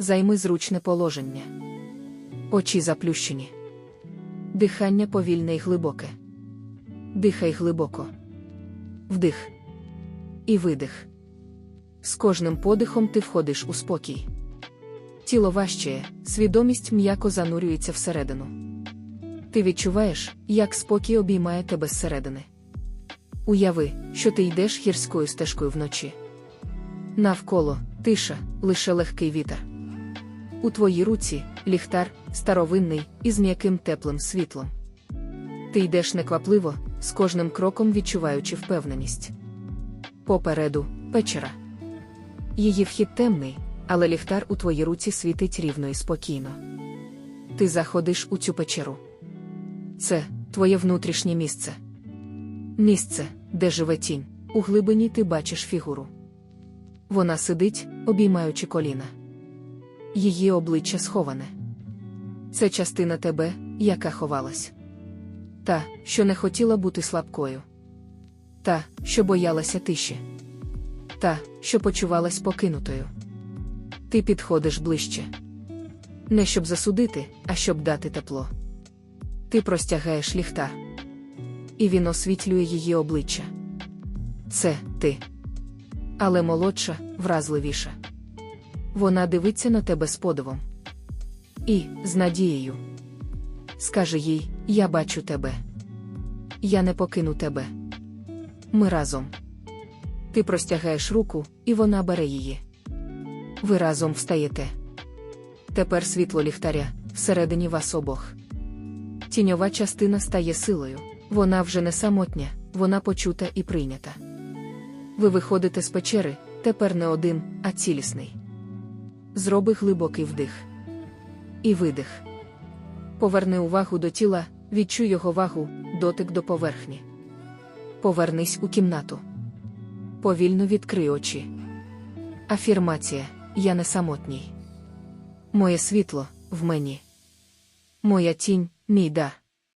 Займи зручне положення. Очі заплющені. Дихання повільне і глибоке. Дихай глибоко. Вдих. І видих. З кожним подихом ти входиш у спокій. Тіло важчає, свідомість м'яко занурюється всередину. Ти відчуваєш, як спокій обіймає тебе зсередини. Уяви, що ти йдеш гірською стежкою вночі. Навколо тиша, лише легкий вітер. У твоїй руці ліхтар, старовинний, із м'яким теплим світлом. Ти йдеш неквапливо, з кожним кроком відчуваючи впевненість. Попереду печера. Її вхід темний, але ліхтар у твоїй руці світить рівно і спокійно. Ти заходиш у цю печеру. Це твоє внутрішнє місце. Місце, де живе тінь, у глибині ти бачиш фігуру. Вона сидить, обіймаючи коліна. Її обличчя сховане. Це частина тебе, яка ховалась. Та, що не хотіла бути слабкою. Та, що боялася тиші. Та, що почувалась покинутою. Ти підходиш ближче. Не щоб засудити, а щоб дати тепло. Ти простягаєш ліхтар. І він освітлює її обличчя. Це ти. Але молодша, вразливіша. Вона дивиться на тебе з подивом. І, з надією. Скаже їй: Я бачу тебе. Я не покину тебе. Ми разом. Ти простягаєш руку, і вона бере її. Ви разом встаєте. Тепер світло ліхтаря всередині вас обох. Тіньова частина стає силою. Вона вже не самотня, вона почута і прийнята. Ви виходите з печери, тепер не один, а цілісний. Зроби глибокий вдих. І видих. Поверни увагу до тіла, відчуй його вагу, дотик до поверхні. Повернись у кімнату. Повільно відкрий очі. Афірмація Я не самотній. Моє світло в мені. Моя тінь, мій дар.